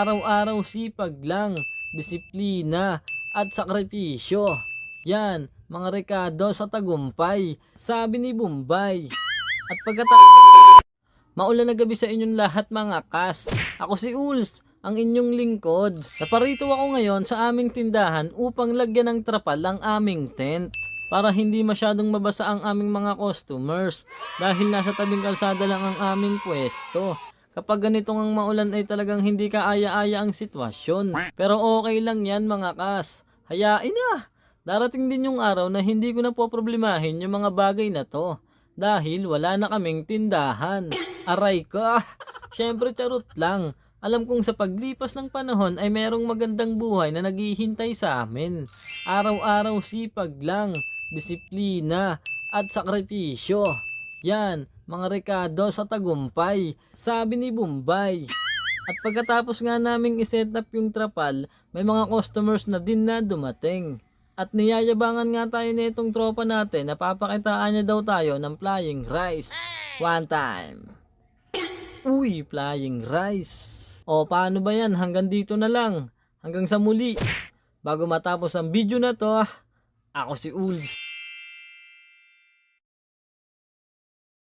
Araw-araw sipag lang, disiplina, at sakripisyo. Yan, mga rekado sa tagumpay, sabi ni Bombay. At pagkatapos Maulan na gabi sa inyong lahat mga kas. Ako si Uls, ang inyong lingkod. Naparito ako ngayon sa aming tindahan upang lagyan ng trapal ang aming tent para hindi masyadong mabasa ang aming mga customers dahil nasa tabing kalsada lang ang aming pwesto. Kapag ganitong ang maulan ay talagang hindi kaaya-aya ang sitwasyon. Pero okay lang yan mga kas. Hayain na. Darating din yung araw na hindi ko na po problemahin yung mga bagay na to. Dahil wala na kaming tindahan. Aray ka. Siyempre charot lang. Alam kong sa paglipas ng panahon ay merong magandang buhay na naghihintay sa amin. Araw-araw sipag lang, disiplina, at sakripisyo. Yan, mga rekado sa tagumpay, sabi ni Bombay. At pagkatapos nga naming iset up yung trapal, may mga customers na din na dumating. At niyayabangan nga tayo nitong tropa natin na papakitaan niya daw tayo ng flying rice. One time. Uy, flying rice. O paano ba yan? Hanggang dito na lang. Hanggang sa muli. Bago matapos ang video na to, ako si Ulz.